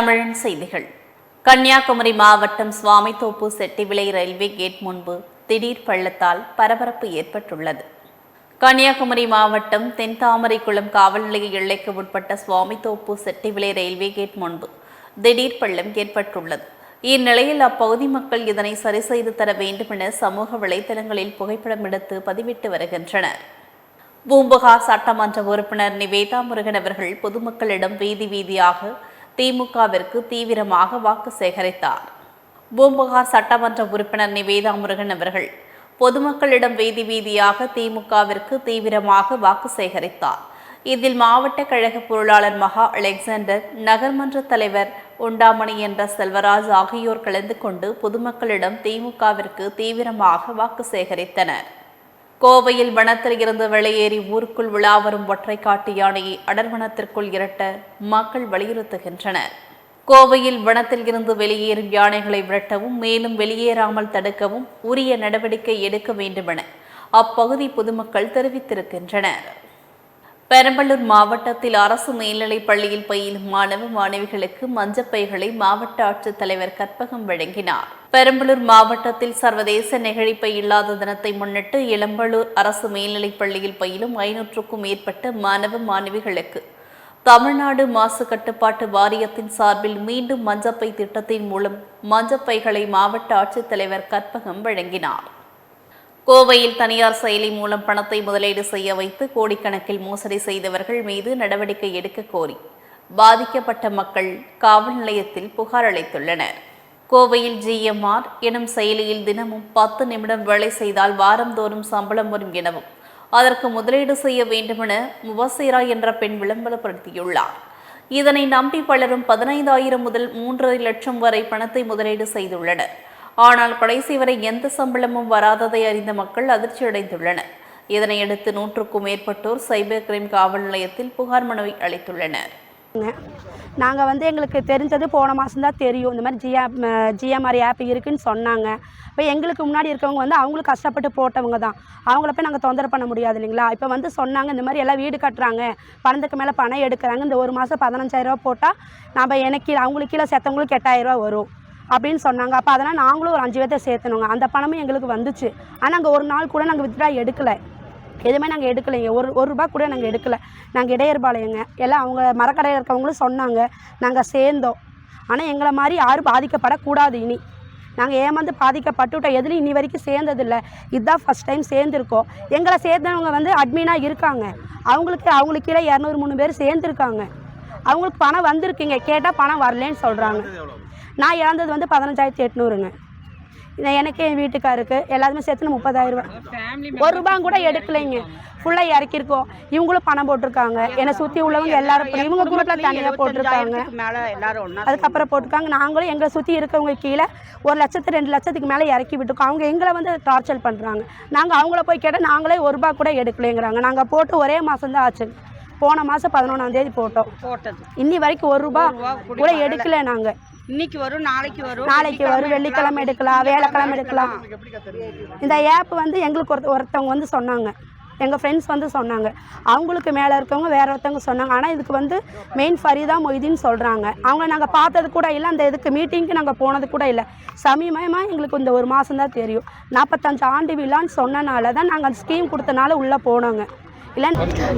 வணக்கம் தமிழன் செய்திகள். கன்னியாகுமரி மாவட்டம் சுவாமித்தோப்பு செட்டிவிளை ரயில்வே கேட் முன்பு திடீர் பள்ளத்தால் பரபரப்பு ஏற்பட்டுள்ளது. கன்னியாகுமரி மாவட்டம் தென்தாமரைக்குளம் காவல் நிலைய எல்லைக்கு உட்பட்ட சுவாமித்தோப்பு செட்டிவிளை ரயில்வே கேட் முன்பு திடீர் பள்ளம் ஏற்பட்டுள்ளது. இந்நிலையில் அப்பகுதி மக்கள் இதனை சரி செய்து தர வேண்டும் என சமூக வலைதளங்களில் புகைப்படம் எடுத்து பதிவிட்டு வருகின்றனர். பூம்புகார் சட்டமன்ற உறுப்பினர் நிவேதா முருகன் அவர்கள் பொதுமக்களிடம் வீதி வீதியாக திமுகவிற்கு தீவிரமாக வாக்கு சேகரித்தார். பூம்புகார் சட்டமன்ற உறுப்பினர் நிவேதா முருகன் அவர்கள் பொதுமக்களிடம் வீதி வீதியாக திமுகவிற்கு தீவிரமாக வாக்கு சேகரித்தார். இதில் மாவட்ட கழக பொருளாளர் மகா அலெக்சாண்டர் நகர்மன்ற தலைவர் உண்டாமணி என்ற செல்வராஜ் ஆகியோர் கலந்து கொண்டு பொதுமக்களிடம் திமுகவிற்கு தீவிரமாக வாக்கு சேகரித்தனர். கோவையில் வனத்தில் இருந்து வெளியேறி ஊருக்குள் விழாவரும் ஒற்றை காட்டு யானையை அடர்வனத்திற்குள் இரட்ட மக்கள் வலியுறுத்துகின்றனர். கோவையில் வனத்தில் இருந்து வெளியேறும் யானைகளை விரட்டவும் மேலும் வெளியேறாமல் தடுக்கவும் உரிய நடவடிக்கை எடுக்க வேண்டுமென அப்பகுதி பொதுமக்கள் தெரிவித்திருக்கின்றனர். பெரம்பலூர் மாவட்டத்தில் அரசு மேல்நிலைப் பள்ளியில் பயிலும் மாணவ மாணவிகளுக்கு மஞ்சப்பைகளை மாவட்ட ஆட்சித்தலைவர் கற்பகம் வழங்கினார். பெரம்பலூர் மாவட்டத்தில் சர்வதேச நெகிழிப்பை இல்லாத தினத்தை முன்னிட்டு இளம்பலூர் அரசு மேல்நிலைப் பள்ளியில் பயிலும் ஐநூற்றுக்கும் மேற்பட்ட மாணவ மாணவிகளுக்கு தமிழ்நாடு மாசு கட்டுப்பாட்டு வாரியத்தின் சார்பில் மீண்டும் மஞ்சப்பை திட்டத்தின் மூலம் மஞ்சப்பைகளை மாவட்ட ஆட்சித்தலைவர் கற்பகம் வழங்கினார். கோவையில் தனியார் செயலி மூலம் பணத்தை முதலீடு செய்ய வைத்து கோடிக்கணக்கில் மோசடி செய்தவர்கள் மீது நடவடிக்கை எடுக்க கோரி. பாதிக்கப்பட்ட மக்கள் காவல் நிலையத்தில் புகார் அளித்துள்ளனர். கோவையில் ஜிஎம்ஆர் எனும் செயலியில் தினமும் பத்து நிமிடம் வேலை செய்தால் வாரந்தோறும் சம்பளம் வரும் எனவும் அதற்கு முதலீடு செய்ய வேண்டுமென முவசீரா என்ற பெண் விளம்பரப்படுத்தியுள்ளார். இதனை நம்பி பலரும் பதினைந்தாயிரம் முதல் மூன்றரை லட்சம் வரை பணத்தை முதலீடு செய்துள்ளனர். ஆனால் கடைசி வரை எந்த சம்பளமும் வராததை அறிந்த மக்கள் அதிர்ச்சியடைந்துள்ளனர் இதனையடுத்து நூற்றுக்கும் மேற்பட்டோர் சைபர் கிரைம் காவல் நிலையத்தில் புகார் மனுவை அளித்துள்ளனர். நாங்கள் வந்து எங்களுக்கு தெரிஞ்சது போன மாதம் தான் தெரியும். இந்த மாதிரி ஜியா ஜிஎம்ஆர் ஆப் இருக்குன்னு சொன்னாங்க. இப்போ எங்களுக்கு முன்னாடி இருக்கவங்க வந்து அவங்களும் கஷ்டப்பட்டு போட்டவங்க தான். அவங்கள போய் நாங்கள் தொந்தரவு பண்ண முடியாது இல்லைங்களா? இப்போ வந்து சொன்னாங்க இந்த மாதிரி எல்லாம் வீடு கட்டுறாங்க. பணத்துக்கு மேலே பணம் எடுக்கிறாங்க. இந்த ஒரு மாதம் பதினஞ்சாயிரரூவா போட்டால் நம்ம எனக்கு அவங்களுக்கு கீழே செத்தவங்களுக்கு எட்டாயிரரூவா வரும். அப்படின்னு சொன்னாங்க. அப்போ அதனால் நாங்களும் ஒரு அஞ்சு பேர்த்த சேர்த்தணுங்க. அந்த பணமும் எங்களுக்கு வந்துச்சு. ஆனால் நாங்கள் ஒரு நாள் கூட நாங்கள் வித்ட்ரா எடுக்கலை. எதுவுமே நாங்கள் எடுக்கலைங்க. ஒரு ஒரு ரூபா கூட நாங்கள் எடுக்கலை. நாங்கள் இடையர்பாளையங்க. எல்லாம் அவங்க மரக்கடையில் இருக்கவங்களும் சொன்னாங்க. நாங்கள் சேர்ந்தோம். ஆனால் எங்களை மாதிரி யாரும் பாதிக்கப்படக்கூடாது இனி. நாங்கள் ஏமாந்து பாதிக்கப்பட்டுவிட்டோம் எதுலையும் இனி வரைக்கும் சேர்ந்ததில்ல. இதுதான் ஃபஸ்ட் டைம் சேர்ந்துருக்கோம். எங்களை சேர்ந்தவங்க வந்து அட்மினாக இருக்காங்க. அவங்களுக்கு அவங்களுக்கு கீழே இரநூறு மூணு பேர் சேர்ந்துருக்காங்க. அவங்களுக்கு பணம் வந்திருக்குங்க. கேட்டால் பணம் வரலன்னு சொல்கிறாங்க நான் இழந்தது வந்து பதினஞ்சாயிரத்தி எட்நூறுங்க. எனக்கு என் வீட்டுக்காருக்கு. எல்லாருமே சேர்த்து முப்பதாயிரம் ரூபாய் ஒரு ரூபாய் கூட எடுக்கலைங்க. ஃபுல்லாக இறக்கியிருக்கோம். இவங்களும் பணம் போட்டிருக்காங்க. என்னை சுற்றி உள்ளவங்க எல்லாரும் இவங்க குரூப்பில் தனியாக போட்டிருக்காங்க. அதுக்கப்புறம் போட்டிருக்காங்க. நாங்களும் எங்களை சுற்றி இருக்கவங்க கீழே ஒரு லட்சத்து ரெண்டு லட்சத்துக்கு மேலே இறக்கி விட்டுருக்கோம். அவங்க எங்களை வந்து டார்ச்சர் பண்ணுறாங்க நாங்கள் அவங்கள போய் கேட்டால் நாங்களே ஒரு ரூபா கூட எடுக்கலைங்கிறாங்க. நாங்கள் போட்டு ஒரே மாதம் தான் ஆச்சு. போன மாதம் பதினொன்றாம் தேதி போட்டோம். போட்டது. இன்னி வரைக்கும் ஒரு ரூபா ரூபா கூட கூட எடுக்கல நாங்கள் இன்னைக்கு வரும் நாளைக்கு வரும். நாளைக்கு வரும் வெள்ளிக்கிழமை எடுக்கலாம் வேலைக்கிழமை எடுக்கலாம். இந்த ஆப் வந்து எங்களுக்கு ஒருத்த ஒருத்தவங்க வந்து சொன்னாங்க. எங்கள் ஃப்ரெண்ட்ஸ் வந்து சொன்னாங்க. அவங்களுக்கு மேலே இருக்கவங்க வேற ஒருத்தவங்க சொன்னாங்க. ஆனால் இதுக்கு வந்து மெயின் ஃபரிதா மொய்தீன் சொல்கிறாங்க அவங்க நாங்கள் பார்த்தது கூட இல்லை அந்த இதுக்கு மீட்டிங்க்கு நாங்கள் போனது கூட இல்லை. சமீபமாக எங்களுக்கு இந்த ஒரு மாதம் தான் தெரியும். நாற்பத்தஞ்சு ஆண்டு விழான்னு சொன்னனால தான் நாங்கள் அந்த ஸ்கீம் கொடுத்தனால உள்ளே போனோங்க. இல்லை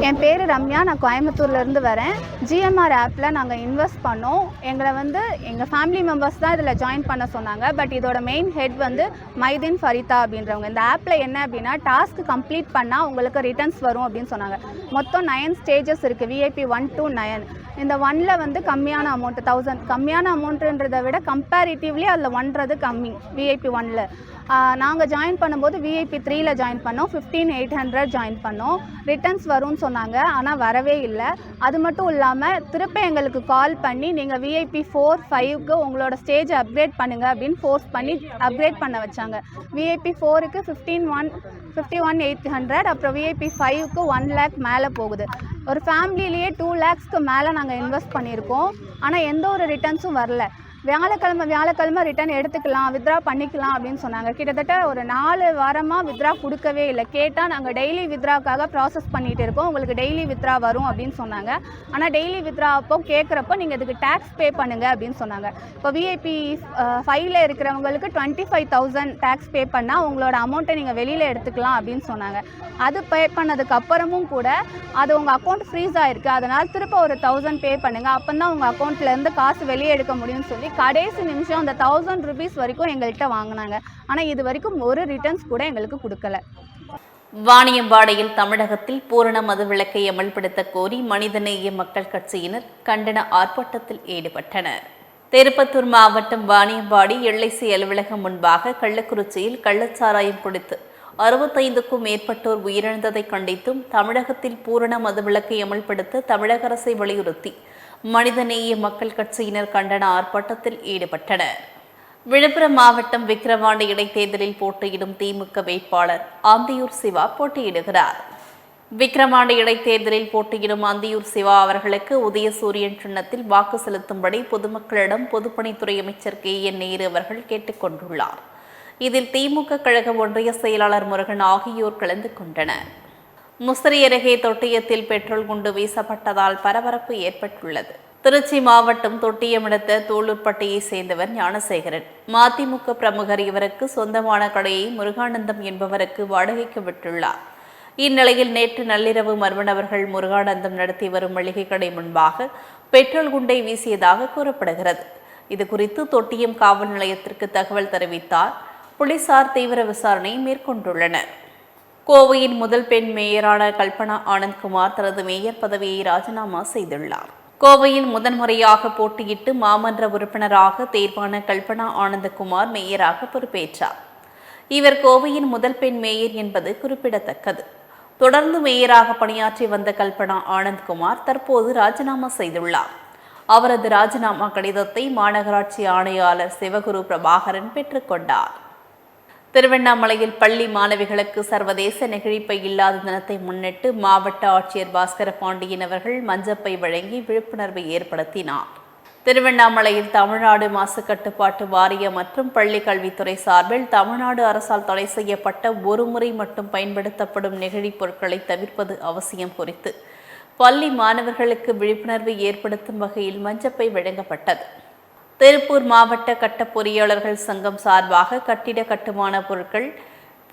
என் பேர் ரம்யா. நான் கோயம்புத்தூர்லேருந்து வரேன். ஜிஎம்ஆர் ஆப்பில் நாங்கள் இன்வெஸ்ட் பண்ணோம். எங்களை வந்து எங்கள் ஃபேமிலி மெம்பர்ஸ் தான் இதில் ஜாயின் பண்ண சொன்னாங்க. பட் இதோட மெயின் ஹெட் வந்து மைதீன் ஃபரிதா அப்படின்றவங்க. இந்த ஆப்பில் என்ன அப்படின்னா டாஸ்க் கம்ப்ளீட் பண்ணால் உங்களுக்கு ரிட்டர்ன்ஸ் வரும் அப்படின்னு சொன்னாங்க. மொத்தம் நயன் ஸ்டேஜஸ் இருக்குது விஐபி ஒன் டூ நயன் இந்த ஒனில் வந்து கம்மியான அமௌண்ட்டு தௌசண்ட் கம்மியான அமௌண்ட்டுன்றதை விட கம்பேரிட்டிவ்லி அதில் ஒன்றது கம்மி. விஐபி ஒன்ல நாங்கள் ஜாயின் பண்ணும்போது விஐபி த்ரீயில் ஜாயின் பண்ணோம். ஃபிஃப்டீன் எயிட் ஹண்ட்ரட் ஜாயின் பண்ணோம். ரிட்டர்ன்ஸ் வரும்னு சொன்னாங்க ஆனால் வரவே இல்லை. அது மட்டும் இல்லாமல் திருப்பி எங்களுக்கு கால் பண்ணி நீங்கள் விஐபி ஃபோர் ஃபைவ்க்கு உங்களோட ஸ்டேஜ் அப்கிரேட் பண்ணுங்க அப்படின்னு ஃபோர்ஸ் பண்ணி அப்கிரேட் பண்ண வச்சாங்க. விஐபி ஃபோருக்கு fifteen one fifty one eight hundred அப்புறம் விஐபி ஃபைவ்க்கு ஒன் லேக் மேலே போகுது. ஒரு ஃபேமிலிலேயே டூ லேக்ஸ்க்கு மேலே நாங்கள் இன்வெஸ்ட் பண்ணியிருக்கோம். ஆனால் எந்த ஒரு ரிட்டர்ன்ஸும் வரல. வியாழக்கிழமை வியாழக்கிழமை ரிட்டர்ன் எடுத்துக்கலாம் வித்ரா பண்ணிக்கலாம் அப்படின்னு சொன்னாங்க. கிட்டத்தட்ட ஒரு நாலு வாரமாக வித்ரா கொடுக்கவே இல்லை. கேட்டால் நாங்கள் டெய்லி வித்ராக்காக ப்ராசஸ் பண்ணிகிட்டு இருக்கோம். உங்களுக்கு டெய்லி வித்ரா வரும் அப்படின்னு சொன்னாங்க. ஆனால் டெய்லி வித்ரா அப்போ கேட்குறப்போ நீங்கள் இதுக்கு டேக்ஸ் பே பண்ணுங்க அப்படின்னு சொன்னாங்க. இப்போ விஐபி ஃபைவ்ல இருக்கிறவங்களுக்கு twenty five thousand tax pay பண்ணால் உங்களோட அமௌண்ட்டை நீங்கள் வெளியில் எடுத்துக்கலாம் அப்படின்னு சொன்னாங்க. அது பே பண்ணதுக்கு அப்புறமும் கூட அது உங்கள் அக்கௌண்ட் ஃப்ரீஸ் ஆயிருக்கு. அதனால் திரும்ப ஒரு தௌசண்ட் பே பண்ணுங்கள் அப்போ தான் உங்கள் அக்கௌண்ட்லேருந்து காசு வெளியே எடுக்க முடியும்னு சொல்லி கடைசி நிமிஷம் அந்த தௌசண்ட் ருபீஸ் வரைக்கும் எங்கள்கிட்ட வாங்கினாங்க. ஆனால் இது வரைக்கும் ஒரு ரிட்டர்ன்ஸ் கூட எங்களுக்கு கொடுக்கல. வாணியம்பாடியில் தமிழகத்தில் பூரண மதுவிலக்கை அமல்படுத்த கோரி மனிதநேய மக்கள் கட்சியினர் கண்டன ஆர்ப்பாட்டத்தில் ஈடுபட்டனர். திருப்பத்தூர் மாவட்டம் வாணியம்பாடி எல்ஐசி அலுவலகம் முன்பாக கள்ளக்குறிச்சியில் கள்ளச்சாராயம் குடித்து அறுபத்தைந்துக்கும் மேற்பட்டோர் உயிரிழந்ததை கண்டித்தும் தமிழகத்தில் பூரண மதுவிலக்கை அமல்படுத்த தமிழக அரசை வலியுறுத்தி மனிதநேய மக்கள் கட்சியினர் கண்டன ஆர்ப்பாட்டத்தில் ஈடுபட்டனர். விழுப்புரம் மாவட்டம் விக்கிரவாண்டி இடைத்தேர்தலில் போட்டியிடும் திமுக வேட்பாளர் ஆந்தியூர் சிவா போட்டியிடுகிறார். விக்கிரவாண்டி இடைத்தேர்தலில் போட்டியிடும் அந்தியூர் சிவா அவர்களுக்கு உதயசூரியன் சின்னத்தில் வாக்கு செலுத்தும்படி பொதுமக்களிடம் பொதுப்பணித்துறை அமைச்சர் கே என் நேரு அவர்கள் கேட்டுக்கொண்டுள்ளார் இதில் திமுக கழக ஒன்றிய செயலாளர் முருகன் ஆகியோர் கலந்து கொண்டனர். முசிறி அருகே தொட்டியத்தில் பெட்ரோல் குண்டு வீசப்பட்டதால் பரபரப்பு ஏற்பட்டுள்ளது. திருச்சி மாவட்டம் தொட்டியம் அடுத்த தோளூர்பட்டியை சேர்ந்தவர் ஞானசேகரன். மதிமுக பிரமுகர் இவருக்கு சொந்தமான கடையை முருகானந்தம் என்பவருக்கு வாடகைக்கு விட்டுள்ளார். இந்நிலையில் நேற்று நள்ளிரவு மர்மணவர்கள் முருகானந்தம் நடத்தி வரும் மளிகை கடை முன்பாக பெட்ரோல் குண்டை வீசியதாக கூறப்படுகிறது. இது குறித்து தொட்டியம் காவல் நிலையத்திற்கு தகவல் தெரிவித்தார். போலீசார் தீவிர விசாரணை மேற்கொண்டுள்ளனர். கோவையின் முதல் பெண் மேயரான கல்பனா ஆனந்த்குமார் தனது மேயர் பதவியை ராஜினாமா செய்துள்ளார். கோவையில் முதன்முறையாக போட்டியிட்டு மாமன்ற உறுப்பினராக தேர்வான கல்பனா ஆனந்தகுமார் மேயராக பொறுப்பேற்றார். இவர் கோவையின் முதல் பெண் மேயர் என்பது குறிப்பிடத்தக்கது. தொடர்ந்து மேயராக பணியாற்றி வந்த கல்பனா ஆனந்த்குமார் தற்போது ராஜினாமா செய்துள்ளார். அவரது ராஜினாமா கடிதத்தை மாநகராட்சி ஆணையாளர் சிவகுரு பிரபாகரன் பெற்றுக்கொண்டார் திருவண்ணாமலையில் பள்ளி மாணவிகளுக்கு சர்வதேச நெகிழிப்பை இல்லாத தினத்தை முன்னிட்டு மாவட்ட ஆட்சியர் பாஸ்கர பாண்டியன் அவர்கள் மஞ்சப்பை வழங்கி விழிப்புணர்வை ஏற்படுத்தினார். திருவண்ணாமலையில் தமிழ்நாடு மாசு கட்டுப்பாட்டு வாரியம் மற்றும் பள்ளி கல்வித்துறை சார்பில் தமிழ்நாடு அரசால் தடை செய்யப்பட்ட ஒரு முறை மட்டும் பயன்படுத்தப்படும் நெகிழிப் பொருட்களை தவிர்ப்பது அவசியம் குறித்து பள்ளி மாணவர்களுக்கு விழிப்புணர்வு ஏற்படுத்தும் வகையில் மஞ்சப்பை வழங்கப்பட்டது. திருப்பூர் மாவட்ட கட்ட பொறியாளர்கள் சங்கம் சார்பாக கட்டிட கட்டுமான பொருட்கள்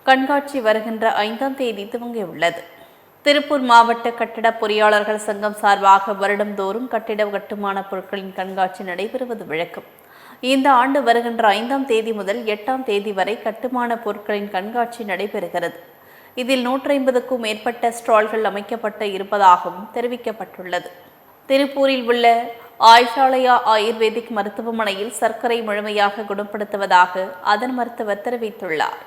கண்காட்சி வருகின்ற ஐந்தாம் தேதி துவங்கியுள்ளது. திருப்பூர் மாவட்ட கட்டிட பொறியாளர்கள் சங்கம் சார்பாக வருடந்தோறும் கட்டிட கட்டுமான பொருட்களின் கண்காட்சி நடைபெறுவது வழக்கம். இந்த ஆண்டு வருகின்ற ஐந்தாம் தேதி முதல் எட்டாம் தேதி வரை கட்டுமான பொருட்களின் கண்காட்சி நடைபெறுகிறது. இதில் நூற்றி ஐம்பதுக்கும் மேற்பட்ட ஸ்டால்கள் அமைக்கப்பட்டு இருப்பதாகவும் தெரிவிக்கப்பட்டுள்ளது. திருப்பூரில் உள்ள ஆயுஷாலயா ஆயுர்வேதிக் மருத்துவமனையில் சர்க்கரை முழுமையாக குணப்படுத்துவதாக அதன் மருத்துவர் தெரிவித்துள்ளார்.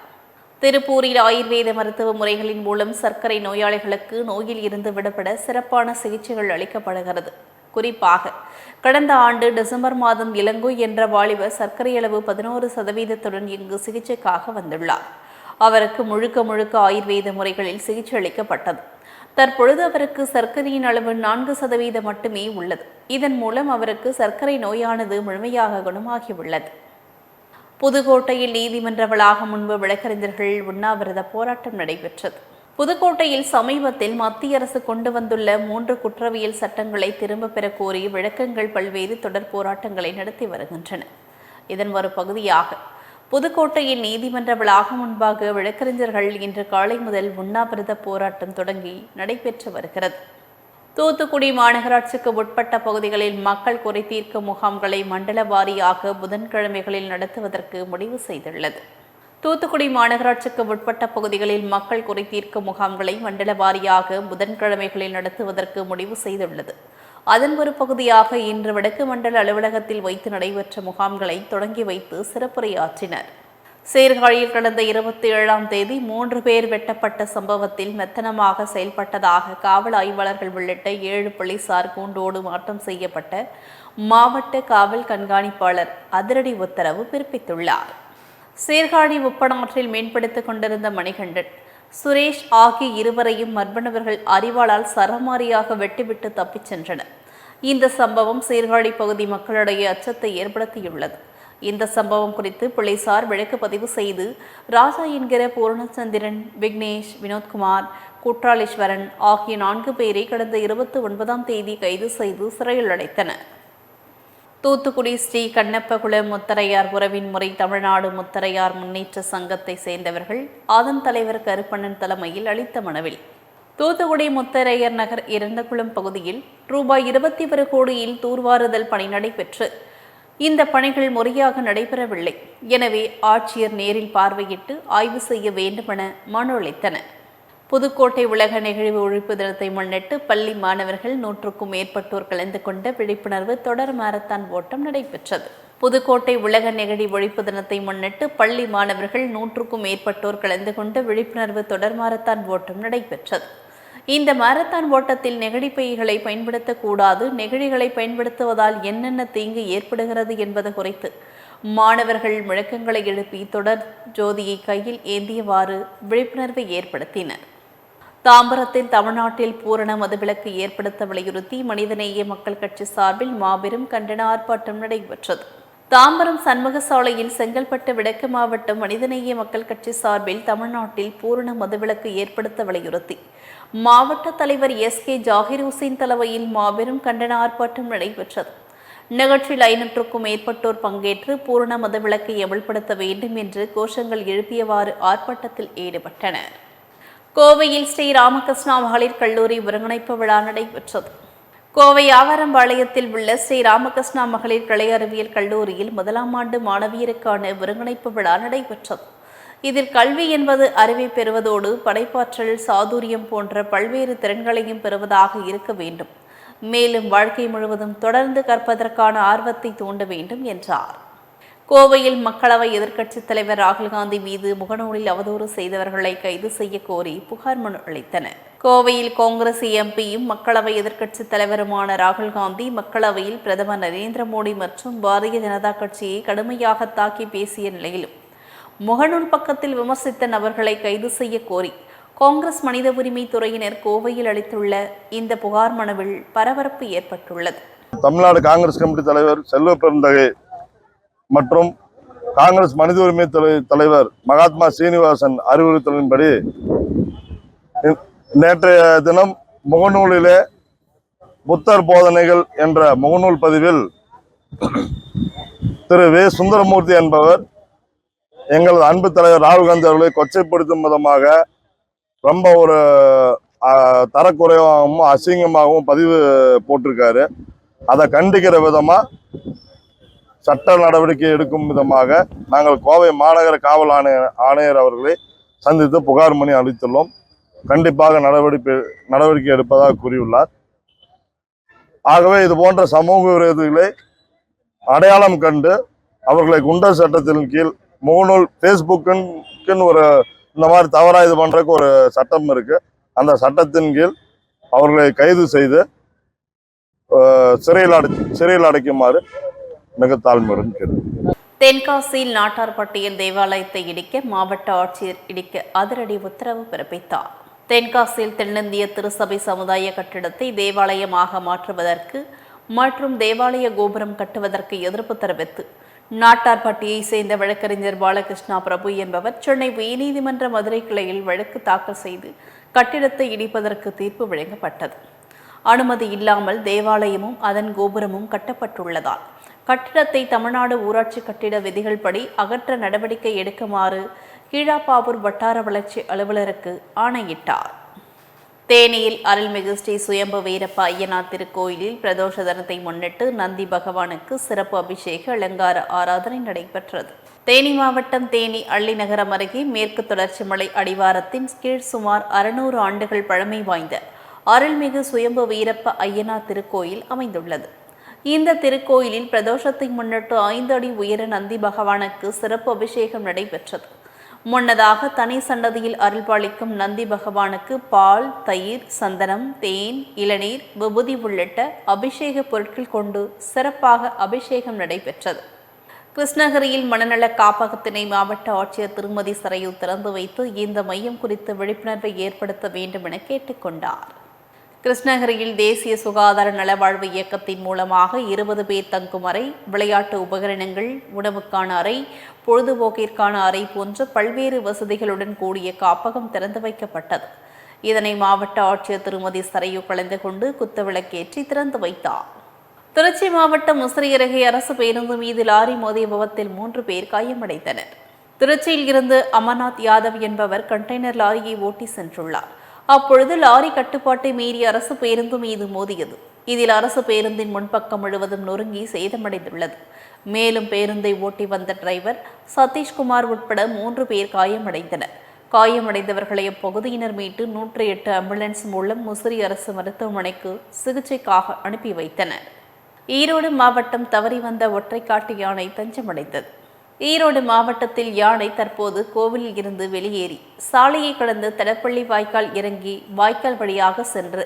திருப்பூரில் ஆயுர்வேத மருத்துவ முறைகளின் மூலம் சர்க்கரை நோயாளிகளுக்கு நோயில் இருந்து விடுபட சிறப்பான சிகிச்சைகள் அளிக்கப்படுகிறது. குறிப்பாக கடந்த ஆண்டு டிசம்பர் மாதம் இலங்கை என்ற வாலிபர் சர்க்கரை அளவு பதினோரு சதவீதத்துடன் இங்கு சிகிச்சைக்காக வந்துள்ளார். அவருக்கு முழுக்க முழுக்க ஆயுர்வேத முறைகளில் சிகிச்சை அளிக்கப்பட்டது. தற்பொழுது அவருக்கு சர்க்கரையின் அளவு நான்கு சதவீதம் மட்டுமே உள்ளது. இதன் மூலம் அவருக்கு சர்க்கரை நோயானது முழுமையாக குணமாகியுள்ளது. புதுக்கோட்டையில் நீதிமன்ற வளாகம் முன்பு வழக்கறிஞர்கள் உண்ணாவிரத போராட்டம் நடைபெற்றது. புதுக்கோட்டையில் சமீபத்தில் மத்திய அரசு கொண்டு வந்துள்ள மூன்று குற்றவியல் சட்டங்களை திரும்பப் பெற கோரி விளக்கங்கள் பல்வேறு தொடர் போராட்டங்களை நடத்தி வருகின்றன. இதன் ஒரு பகுதியாக புதுக்கோட்டையில் நீதிமன்ற வளாகம் முன்பாக வழக்கறிஞர்கள் இன்று காலை முதல் உண்ணாவிரத போராட்டம் தொடங்கி நடைபெற்று வருகிறது. தூத்துக்குடி மாநகராட்சிக்கு உட்பட்ட பகுதிகளில் மக்கள் குறை தீர்க்கும் முகாம்களை மண்டல வாரியாக புதன்கிழமைகளில் நடத்துவதற்கு முடிவு செய்துள்ளது. தூத்துக்குடி மாநகராட்சிக்கு உட்பட்ட பகுதிகளில் மக்கள் குறை தீர்க்கும் முகாம்களை மண்டல வாரியாக புதன்கிழமைகளில் நடத்துவதற்கு முடிவு செய்துள்ளது. அதன் ஒரு பகுதியாக இன்று வடக்கு மண்டல அலுவலகத்தில் வைத்து நடைபெற்ற முகாம்களை தொடங்கி வைத்து சிறப்புரையாற்றினர். சீர்காழியில் கடந்த இருபத்தி ஏழாம் தேதி மூன்று பேர் வெட்டப்பட்ட சம்பவத்தில் மெத்தனமாக செயல்பட்டதாக காவல் ஆய்வாளர்கள் உள்ளிட்ட ஏழு போலீசார் கூண்டோடு மாற்றம் செய்யப்பட்ட மாவட்ட காவல் கண்காணிப்பாளர் அதிரடி உத்தரவு பிறப்பித்துள்ளார். சீர்காழி உப்பனாற்றில் மீன்பிடித்துக் கொண்டிருந்த மணிகண்டன் சுரேஷ் ஆகிய இருவரையும் மர்மணவர்கள் அறிவாளால் சரமாரியாக வெட்டிவிட்டு தப்பிச் சென்றனர். இந்த சம்பவம் சீர்காழி பகுதி மக்களிடையே அச்சத்தை ஏற்படுத்தியுள்ளது. இந்த சம்பவம் குறித்து போலீசார் வழக்கு பதிவு செய்து ராஜா என்கிற பூர்ணச்சந்திரன் விக்னேஷ் வினோத்குமார் குற்றாலீஸ்வரன் ஆகிய நான்கு பேரை கடந்த இருபத்தி ஒன்பதாம் தேதி கைது செய்து சிறையில் அடைத்தனர். தூத்துக்குடி ஸ்ரீ கண்ணப்பகுளம் முத்தரையார் உறவின் முறை தமிழ்நாடு முத்தரையார் முன்னேற்ற சங்கத்தை சேர்ந்தவர்கள் அதன் தலைவர் கருப்பண்ணன் தலைமையில் அளித்த மனுவில். தூத்துக்குடி முத்தரையர் நகர் இரண்டகுளம் பகுதியில் ரூபாய் இருபத்தி ஒரு கோடியில் தூர்வாறுதல் பணி நடைபெற்று இந்த பணிகள் முறையாக நடைபெறவில்லை. எனவே ஆட்சியர் நேரில் பார்வையிட்டு ஆய்வு செய்ய வேண்டுமென மனு அளித்தனர். புதுக்கோட்டை உலக நெகிழ்வு ஒழிப்பு தினத்தை முன்னிட்டு பள்ளி மாணவர்கள் நூற்றுக்கும் மேற்பட்டோர் கலந்து கொண்ட விழிப்புணர்வு தொடர் மாரத்தான் ஓட்டம் நடைபெற்றது. புதுக்கோட்டை உலக நெகிழி ஒழிப்பு தினத்தை முன்னிட்டு பள்ளி மாணவர்கள் நூற்றுக்கும் மேற்பட்டோர் கலந்து கொண்ட விழிப்புணர்வு தொடர் மாரத்தான் ஓட்டம் நடைபெற்றது. இந்த மாரத்தான் ஓட்டத்தில் நெகிழி பைகளை பயன்படுத்தக்கூடாது நெகிழிகளை பயன்படுத்துவதால் என்னென்ன தீங்கு ஏற்படுகிறது என்பது குறித்து மாணவர்கள் முழக்கங்களை எழுப்பி தொடர் ஜோதியை கையில் ஏந்தியவாறு விழிப்புணர்வை ஏற்படுத்தினர். தாம்பரத்தில் தமிழ்நாட்டில் பூரண மதுவிலக்கு ஏற்படுத்த வலியுறுத்தி மனிதநேய மக்கள் கட்சி சார்பில் மாபெரும் கண்டன ஆர்ப்பாட்டம் நடைபெற்றது. தாம்பரம் சண்முக சாலையில் செங்கல்பட்டு விடக்கு மாவட்டம் மனிதநேய மக்கள் கட்சி சார்பில் தமிழ்நாட்டில் பூரண மதுவிலக்கு ஏற்படுத்த வலியுறுத்தி. மாவட்ட தலைவர் எஸ் கே ஜாகிர் ஹுசைன் தலைமையில் மாபெரும் கண்டன ஆர்ப்பாட்டம் நடைபெற்றது. நிகழ்ச்சியில் ஐநூற்றுக்கும் மேற்பட்டோர் பங்கேற்று பூரண மதவிலக்கை அமல்படுத்த வேண்டும் என்று கோஷங்கள் எழுப்பியவாறு ஆர்ப்பாட்டத்தில் ஈடுபட்டனர். கோவையில் ஸ்ரீ ராமகிருஷ்ணா மகளிர் கல்லூரி ஒருங்கிணைப்பு விழா நடைபெற்றது. கோவை ஆவாரம்பாளையத்தில் உள்ள ஸ்ரீ ராமகிருஷ்ணா மகளிர் கலை அறிவியல் கல்லூரியில் முதலாம் ஆண்டு மாணவியருக்கான ஒருங்கிணைப்பு விழா நடைபெற்றது. இதில் கல்வி என்பது அறிவை பெறுவதோடு படைப்பாற்றல் சாதுரியம் போன்ற பல்வேறு திறன்களையும் பெறுவதாக இருக்க வேண்டும். மேலும் வாழ்க்கை முழுவதும் தொடர்ந்து கற்பதற்கான ஆர்வத்தை தூண்ட வேண்டும் என்றார். கோவையில் மக்களவை எதிர்க்கட்சித் தலைவர் ராகுல்காந்தி மீது முகநூலில் அவதூறு செய்தவர்களை கைது செய்ய கோரி புகார் மனு அளித்தனர். கோவையில் காங்கிரஸ் எம்பியும் மக்களவை எதிர்க்கட்சித் தலைவருமான ராகுல்காந்தி மக்களவையில் பிரதமர் நரேந்திர மோடி மற்றும் பாரதிய ஜனதா கட்சியை கடுமையாக தாக்கி பேசிய நிலையிலும் முகநூல் பக்கத்தில் விமர்சித்த நபர்களை கைது செய்ய கோரி காங்கிரஸ் மனித உரிமை துறையினர் கோவையில் அளித்துள்ள இந்த புகார் மனுவில் பரபரப்பு ஏற்பட்டுள்ளது. தமிழ்நாடு காங்கிரஸ் கமிட்டி தலைவர் செல்வ பெருந்தகை மற்றும் காங்கிரஸ் மனித உரிமை தலைவர் மகாத்மா சீனிவாசன் அறிவுறுத்தலின்படி நேற்றைய தினம் முகநூலிலே புத்தர் போதனைகள் என்ற முகநூல் பதிவில் திரு வே. சுந்தரமூர்த்தி என்பவர் எங்களது அன்பு தலைவர் ராகுல் காந்தி அவர்களை கொச்சைப்படுத்தும் விதமாக ரொம்ப ஒரு தரக்குறைவாகவும் அசிங்கமாகவும் பதிவு போட்டிருக்காரு. அதை கண்டிக்கிற விதமா சட்ட நடவடிக்கை எடுக்கும் விதமாக நாங்கள் கோவை மாநகர காவல் ஆணையர் ஆணையர் அவர்களை சந்தித்து புகார் மணி அளித்துள்ளோம். கண்டிப்பாக நடவடிக்கை நடவடிக்கை எடுப்பதாக கூறியுள்ளார். ஆகவே இது போன்ற சமூக விரோதிகளை அடையாளம் கண்டு அவர்களை குண்டர் சட்டத்தின் கீழ் முகநூல் ஃபேஸ்புக்குன்னு ஒரு இந்த மாதிரி தவறாக இது பண்ணுறதுக்கு ஒரு சட்டம் இருக்கு. அந்த சட்டத்தின் கீழ் அவர்களை கைது செய்து சிறையில் அடை சிறையில் அடைக்குமாறு மிக தாழ்மையுடன் கேட்டு தென்காசியில் நாட்டார்பட்டியில் தேவாலயத்தை இடிக்க மாவட்ட ஆட்சியர் இடிக்க அதிரடி உத்தரவு பிறப்பித்தார். தென்காசியில் தென்னிந்திய திருசபை சமுதாய கட்டிடத்தை தேவாலயமாக மாற்றுவதற்கு மற்றும் தேவாலய கோபுரம் கட்டுவதற்கு எதிர்ப்பு தெரிவித்து நாட்டார்பட்டியை சேர்ந்த வழக்கறிஞர் பாலகிருஷ்ணா பிரபு என்பவர் சென்னை உயர்நீதிமன்ற மதுரை கிளையில் வழக்கு தாக்கல் செய்து கட்டிடத்தை இடிப்பதற்கு தீர்ப்பு வழங்கப்பட்டது. அனுமதி இல்லாமல் தேவாலயமும் அதன் கோபுரமும் கட்டப்பட்டுள்ளதால் கட்டிடத்தை தமிழ்நாடு ஊராட்சி கட்டிட விதிகள் படி அகற்ற நடவடிக்கை எடுக்குமாறு கீழாப்பாவூர் வட்டார வளர்ச்சி அலுவலருக்கு ஆணையிட்டார். தேனியில் அருள்மிகு ஸ்ரீ சுயம்பு வீரப்ப ஐயனார் திருக்கோயிலில் பிரதோஷ தினத்தை முன்னிட்டு நந்தி பகவானுக்கு சிறப்பு அபிஷேக அலங்கார ஆராதனை நடைபெற்றது. தேனி மாவட்டம் தேனி அள்ளிநகரம் அருகே மேற்கு தொடர்ச்சி மலை அடிவாரத்தின் கீழ் சுமார் அறுநூறு ஆண்டுகள் பழமை வாய்ந்த அருள்மிகு சுயம்பு வீரப்ப ஐயனார் திருக்கோயில் அமைந்துள்ளது. இந்த திருக்கோயிலில் பிரதோஷத்தை முன்னிட்டு ஐந்து அடி உயர நந்தி பகவானுக்கு சிறப்பு அபிஷேகம் நடைபெற்றது. முன்னதாக தனி சன்னதியில் அருள்பாளிக்கும் நந்தி பகவானுக்கு பால் தயிர் சந்தனம் தேன் இளநீர் விபூதி உள்ளிட்ட அபிஷேக பொருட்கள் கொண்டு சிறப்பாக அபிஷேகம் நடைபெற்றது. கிருஷ்ணகிரியில் மனநல காப்பகத்தினை மாவட்ட ஆட்சியர் திருமதி சரையில் திறந்து வைத்து இந்த மையம் குறித்து விழிப்புணர்வை ஏற்படுத்த வேண்டும் என கேட்டுக்கொண்டார். கிருஷ்ணகிரியில் தேசிய சுகாதார நலவாழ்வு இயக்கத்தின் மூலமாக இருபது பேர் தங்கும் அறை விளையாட்டு உபகரணங்கள் உணவுக்கான அறை பொழுதுபோக்கிற்கான அறை போன்ற பல்வேறு வசதிகளுடன் கூடிய காப்பகம் திறந்து வைக்கப்பட்டது. இதனை மாவட்ட ஆட்சியர் திருமதி சரையு கலந்து கொண்டு குத்துவிளக்கேற்றி திறந்து வைத்தார். திருச்சி மாவட்டம் முசிறி அருகே அரசு பேருந்து மீது லாரி மோதிய விபத்தில் மூன்று பேர் காயமடைந்தனர். திருச்சியில் இருந்து அமர்நாத் யாதவ் என்பவர் கண்டெய்னர் லாரியை ஓட்டி சென்றுள்ளார். அப்பொழுது லாரி கட்டுப்பாட்டை மீறி அரசு பேருந்து மீது மோதியது. இதில் அரசு பேருந்தின் முன்பக்கம் முழுவதும் நொறுங்கி சேதமடைந்துள்ளது. மேலும் பேருந்தை ஓட்டி வந்த டிரைவர் சதீஷ்குமார் உட்பட மூன்று பேர் காயமடைந்தனர். காயமடைந்தவர்களை அப்பகுதியினர் மீட்டு நூற்றி எட்டு ஆம்புலன்ஸ் மூலம் முசிறி அரசு மருத்துவமனைக்கு சிகிச்சைக்காக அனுப்பி வைத்தனர். ஈரோடு மாவட்டம் தவறி வந்த ஒற்றைக்காட்டு யானை தஞ்சமடைந்தது. ஈரோடு மாவட்டத்தில் யானை தற்போது கோவிலில் இருந்து வெளியேறி சாலையை கடந்து தடப்பள்ளி வாய்க்கால் இறங்கி வாய்க்கால் வழியாக சென்று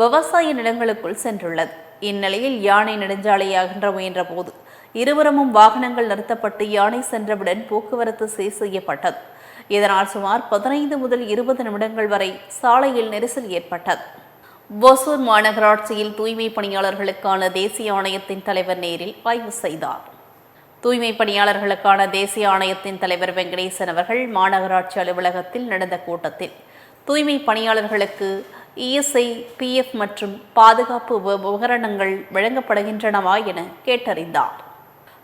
விவசாய நிலங்களுக்குள் சென்றுள்ளது. இந்நிலையில் யானை நெடுஞ்சாலையை அகன்ற முயன்ற போது இருபுறமும் வாகனங்கள் நிறுத்தப்பட்டு யானை சென்றவுடன் போக்குவரத்து சீர் செய்யப்பட்டது. இதனால் சுமார் பதினைந்து முதல் இருபது நிமிடங்கள் வரை சாலையில் நெரிசல் ஏற்பட்டது. ஒசூர் மாநகராட்சியில் தூய்மை பணியாளர்களுக்கான தேசிய ஆணையத்தின் தலைவர் நேரில் ஆய்வு செய்தார். தூய்மை பணியாளர்களுக்கான தேசிய ஆணையத்தின் தலைவர் வெங்கடேசன் அவர்கள் மாநகராட்சி அலுவலகத்தில் நடந்த கூட்டத்தில் தூய்மை பணியாளர்களுக்கு இஎஸ்ஐ பிஎஃப் மற்றும் பாதுகாப்பு உபகரணங்கள் வழங்கப்படுகின்றனவா என கேட்டறிந்தார்.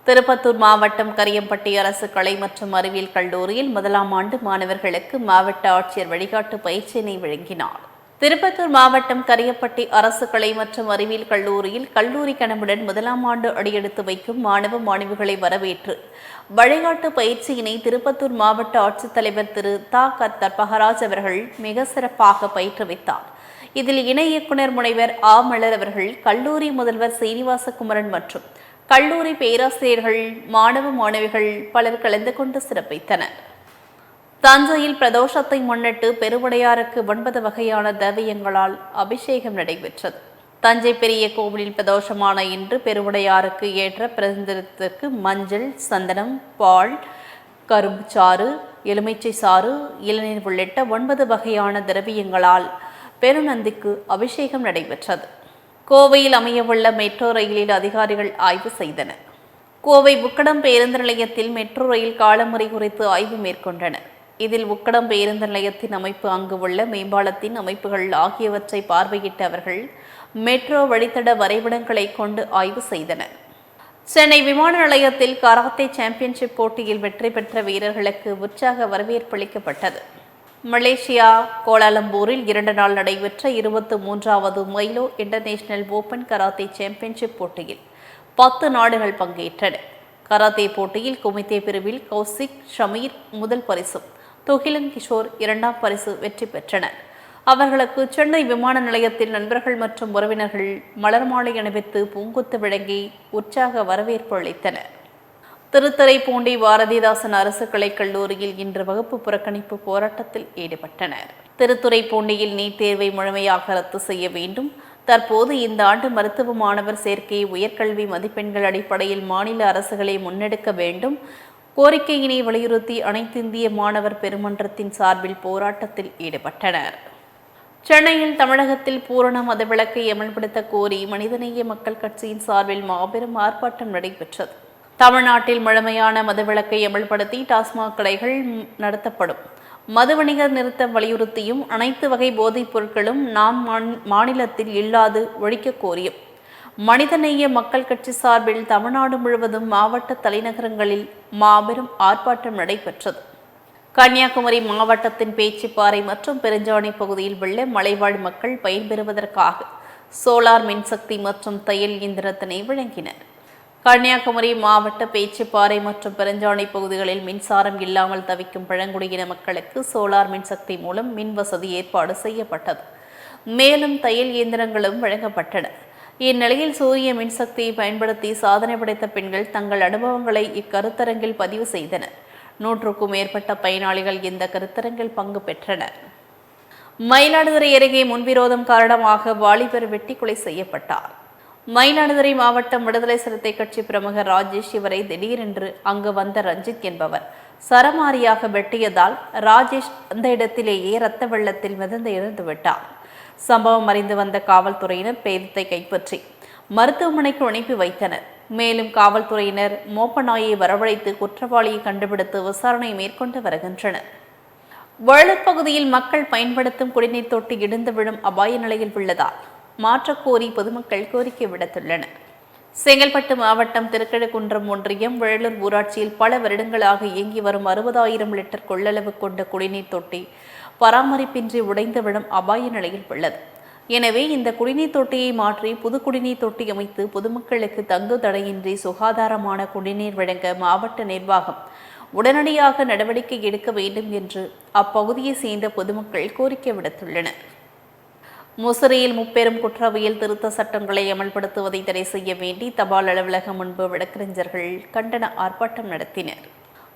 திருப்பத்தூர் மாவட்டம் கரியம்பட்டி அரசு கலை மற்றும் அறிவியல் கல்லூரியில் முதலாம் ஆண்டு மாணவர்களுக்கு மாவட்ட ஆட்சியர் வழிகாட்டு பயிற்சியினை வழங்கினார். திருப்பத்தூர் மாவட்டம் கரியப்பட்டி அரசு கலை மற்றும் அறிவியல் கல்லூரியில் கல்லூரி கனவுடன் முதலாம் ஆண்டு அடியெடுத்து வைக்கும் மாணவ மாணவிகளை வரவேற்று வழிகாட்டு பயிற்சியினை திருப்பத்தூர் மாவட்ட ஆட்சித்தலைவர் திரு. தா. கத்தர் பகராஜ் அவர்கள் மிக சிறப்பாக பயிற்றுவித்தார். இதில் இணை இயக்குனர் முனைவர் ஆ. மலர் அவர்கள் கல்லூரி முதல்வர் சீனிவாசகுமரன் மற்றும் கல்லூரி பேராசிரியர்கள் மாணவ மாணவிகள் பலர் கலந்து கொண்டு சிறப்பித்தனர். தஞ்சையில் பிரதோஷத்தை முன்னிட்டு பெருவுடையாருக்கு ஒன்பது வகையான திரவியங்களால் அபிஷேகம் நடைபெற்றது. தஞ்சை பெரிய கோவிலில் பிரதோஷமான இன்று பெருவுடையாருக்கு ஏற்ற பிரதிநிதித்துவத்திற்கு மஞ்சள் சந்தனம் பால் கரும்பு சாறு எலுமிச்சை சாறு இளநீர் உள்ளிட்ட ஒன்பது வகையான திரவியங்களால் பெருநந்திக்கு அபிஷேகம் நடைபெற்றது. கோவையில் அமையவுள்ள மெட்ரோ ரயிலில் அதிகாரிகள் ஆய்வு செய்தனர். கோவை புக்கடம் பேருந்து நிலையத்தில் மெட்ரோ ரயில் காலமுறை குறித்து ஆய்வு மேற்கொண்டனர். இதில் உக்கடம் பேருந்து நிலையத்தின் அமைப்பு அங்கு உள்ள மேம்பாலத்தின் அமைப்புகள் ஆகியவற்றை பார்வையிட்ட அவர்கள் மெட்ரோ வழித்தட வரைபடங்களை கொண்டு ஆய்வு செய்தனர். சென்னை விமான நிலையத்தில் கராத்தே சாம்பியன்ஷிப் போட்டியில் வெற்றி பெற்ற வீரர்களுக்கு உற்சாக வரவேற்பளிக்கப்பட்டது மலேசியா கோலாலம்பூரில் இரண்டு நாள் நடைபெற்ற இருபத்து மூன்றாவது மைலோ இன்டர்நேஷனல் ஓபன் கராத்தே சாம்பியன்ஷிப் போட்டியில் பத்து நாடுகள் பங்கேற்றன. கராத்தே போட்டியில் குமித்தே பிரிவில் கௌசிக் ஷமீர் முதல் பரிசும் துகிலன் கிஷோர் இரண்டாம் பரிசு வெற்றி பெற்றனர். அவர்களுக்கு சென்னை விமான நிலையத்தில் நண்பர்கள் மற்றும் உறவினர்கள் மலர் மாலை அணிவித்து பூங்குத்து விளங்கி உற்சாக வரவேற்பு அளித்தனர். திருத்துறைப்பூண்டி பாரதிதாசன் அரசு கலைக் கல்லூரியில் இன்று வகுப்பு புறக்கணிப்பு போராட்டத்தில் ஈடுபட்டனர். திருத்துறைப்பூண்டியில் நீட் தேர்வை முழுமையாக ரத்து செய்ய வேண்டும். தற்போது இந்த ஆண்டு மருத்துவ மாணவர் சேர்க்கையை உயர்கல்வி மதிப்பெண்கள் அடிப்படையில் மாநில அரசுகளை முன்னெடுக்க வேண்டும். கோரிக்கையினை வலியுறுத்தி அனைத்திந்திய மாணவர் பெருமன்றத்தின் சார்பில் போராட்டத்தில் ஈடுபட்டனர். சென்னையில் தமிழகத்தில் பூரண மதவிலக்கை அமல்படுத்த கோரி மனிதநேய மக்கள் கட்சியின் சார்பில் மாபெரும் ஆர்ப்பாட்டம் நடைபெற்றது. தமிழ்நாட்டில் முழுமையான மதுவிலக்கை அமல்படுத்தி டாஸ்மாக் கடைகள் நடத்தப்படும். மது வணிகர் நிறுத்த வலியுறுத்தியும் அனைத்து வகை போதைப் பொருட்களும் நாம் மாநிலத்தில் இல்லாது ஒழிக்க கோரியும். மனிதநேய மக்கள் கட்சி சார்பில் தமிழ்நாடு முழுவதும் மாவட்ட தலைநகரங்களில் மாபெரும் ஆர்ப்பாட்டம் நடைபெற்றது. கன்னியாகுமரி மாவட்டத்தின் பேச்சிப்பாறை மற்றும் பெருஞ்சாணி பகுதியில் உள்ள மலைவாழ் மக்கள் பயன்பெறுவதற்காக சோலார் மின்சக்தி மற்றும் தையல் இயந்திரத்தினை வழங்கினர். கன்னியாகுமரி மாவட்ட பேச்சிப்பாறை மற்றும் பெருஞ்சாணி பகுதிகளில் மின்சாரம் இல்லாமல் தவிக்கும் பழங்குடியின மக்களுக்கு சோலார் மின்சக்தி மூலம் மின் வசதி ஏற்பாடு செய்யப்பட்டது. மேலும் தையல் இயந்திரங்களும் வழங்கப்பட்டன. இந்நிலையில் சூரிய மின்சக்தியை பயன்படுத்தி சாதனை படைத்த பெண்கள் தங்கள் அனுபவங்களை இக்கருத்தரங்கில் பதிவு செய்தனர். நூற்றுக்கும் மேற்பட்ட பயனாளிகள் இந்த கருத்தரங்கில் பங்கு பெற்றனர். மயிலாடுதுறை அருகே முன்விரோதம் காரணமாக வாலிபர் வெட்டி கொலை செய்யப்பட்டார். மயிலாடுதுறை மாவட்டம் விடுதலை சிறுத்தை கட்சி பிரமுகர் ராஜேஷ் இவரை திடீரென்று அங்கு வந்த ரஞ்சித் என்பவர் சரமாரியாக வெட்டியதால் ராஜேஷ் அந்த இடத்திலேயே இரத்த வெள்ளத்தில் மிதந்து இறந்து விட்டார் சம்பவம் அறிந்து வந்த காவல்துறையினர் பேதத்தை கைப்பற்றி மருத்துவமனைக்கு அனுப்பி வைத்தனர். மேலும் காவல்துறையினர் மோப்ப நாயை வரவழைத்து குற்றவாளியை கண்டுபிடித்து விசாரணை மேற்கொண்டு வருகின்றனர். வழலூர் பகுதியில் மக்கள் பயன்படுத்தும் குடிநீர் தொட்டி இடிந்து விழும் அபாய நிலையில் உள்ளதால் மாற்றக்கோரி பொதுமக்கள் கோரிக்கை விடுத்துள்ளனர். செங்கல்பட்டு மாவட்டம் திருக்கழுக்குன்றம் ஒன்றியம் வேளூர் ஊராட்சியில் பல வருடங்களாக இயங்கி வரும் அறுபதாயிரம் லிட்டர் கொள்ளளவு கொண்ட குடிநீர் தொட்டி பராமரிப்பின்றி உடைந்து அபாய நிலையில் உள்ளது. எனவே இந்த குடிநீர் தொட்டியை மாற்றி புது குடிநீர் தொட்டி அமைத்து பொதுமக்களுக்கு தங்கு தடையின்றி சுகாதாரமான குடிநீர் வழங்க மாவட்ட நிர்வாகம் உடனடியாக நடவடிக்கை எடுக்க வேண்டும் என்று அப்பகுதியை சேர்ந்த பொதுமக்கள் கோரிக்கை விடுத்துள்ளனர். முசிறியில் முப்பெரும் குற்றவியல் திருத்த சட்டங்களை அமல்படுத்துவதை தடை செய்ய வேண்டி தபால் அலுவலகம் முன்பு வழக்கறிஞர்கள் கண்டன ஆர்ப்பாட்டம் நடத்தினர்.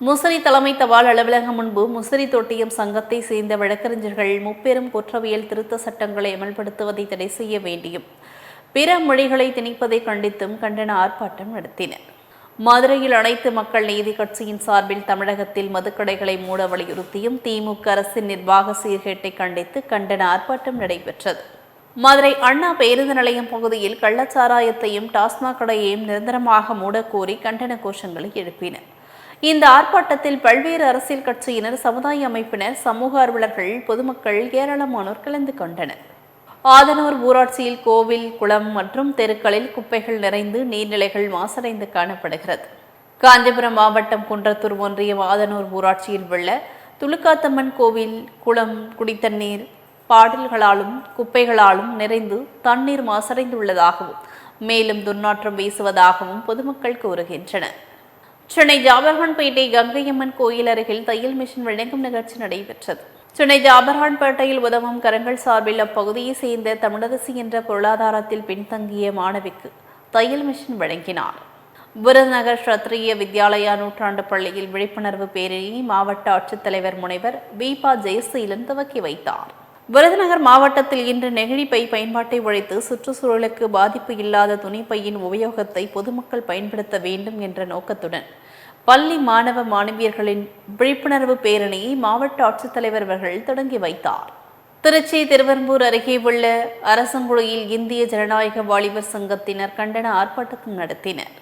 முசிறி தலைமை தபால் அலுவலகம் முன்பு முசிறி தொட்டியம் சங்கத்தை சேர்ந்த வழக்கறிஞர்கள் முப்பெரும் குற்றவியல் திருத்த சட்டங்களை அமல்படுத்துவதை தடை செய்ய வேண்டியும் பிற மொழிகளை திணிப்பதை கண்டித்தும் கண்டன ஆர்ப்பாட்டம் நடத்தினர். மதுரையில் அனைத்து மக்கள் நீதி கட்சியின் சார்பில் தமிழகத்தில் மதுக்கடைகளை மூட வலியுறுத்தியும் திமுக அரசின் நிர்வாக சீர்கேட்டை கண்டித்து கண்டன ஆர்ப்பாட்டம் நடைபெற்றது. மதுரை அண்ணா பேருந்து நிலையம் பகுதியில் கள்ளச்சாராயத்தையும் டாஸ்மாக் கடையையும் நிரந்தரமாக மூடக்கோரி கண்டன கோஷங்களை எழுப்பினர். இந்த ஆர்ப்பாட்டத்தில் பல்வேறு அரசியல் கட்சியினர் சமுதாய அமைப்பினர் சமூக ஆர்வலர்கள் பொதுமக்கள் ஏராளமானோர் கலந்து கொண்டனர். ஆதனூர் ஊராட்சியில் கோவில் குளம் மற்றும் தெருக்களில் குப்பைகள் நிறைந்து நீர்நிலைகள் மாசடைந்து காணப்படுகிறது. காஞ்சிபுரம் மாவட்டம் குன்றத்தூர் ஒன்றியம் ஆதனூர் ஊராட்சியில் உள்ள துலுக்காத்தம்மன் கோவில் குளம் குடித்தண்ணீர் பாடல்களாலும் குப்பைகளாலும் நிறைந்து தண்ணீர் மாசடைந்துள்ளதாகவும் மேலும் துர்நாற்றம் வீசுவதாகவும் பொதுமக்கள் கூறுகின்றனர். சென்னை ஜாபர்கான்பேட்டை கங்கையம்மன் கோயில் அருகில் தையல் மிஷின் வழங்கும் நிகழ்ச்சி நடைபெற்றது. சென்னை ஜாபர்கான்பேட்டையில் உதவும் கரங்கள் சார்பில் அப்பகுதியை சேர்ந்த தமிழரசி என்ற பொருளாதாரத்தில் பின்தங்கிய மாணவிக்கு தையல் மிஷின் வழங்கினார். விருதுநகர் ஸ்ரத்ரிய வித்யாலயா நூற்றாண்டு பள்ளியில் விழிப்புணர்வு பேரணி மாவட்ட ஆட்சித்தலைவர் முனைவர் பீபா ஜெயசீலன் துவக்கி வைத்தார். விருதுநகர் மாவட்டத்தில் இன்று நெகிழி பை பயன்பாட்டை உழைத்து சுற்றுச்சூழலுக்கு பாதிப்பு இல்லாத துணிப்பையின் உபயோகத்தை பொதுமக்கள் பயன்படுத்த வேண்டும் என்ற நோக்கத்துடன் பள்ளி மாணவ மாணவியர்களின் விழிப்புணர்வு பேரணியை மாவட்ட ஆட்சித்தலைவர் அவர்கள் தொடங்கி வைத்தார். திருச்சி திருவெரும்பூர் அருகே உள்ள அரசங்குடியில் இந்திய ஜனநாயக வாலிபர் சங்கத்தினர் கண்டன ஆர்ப்பாட்டம் நடத்தினர்.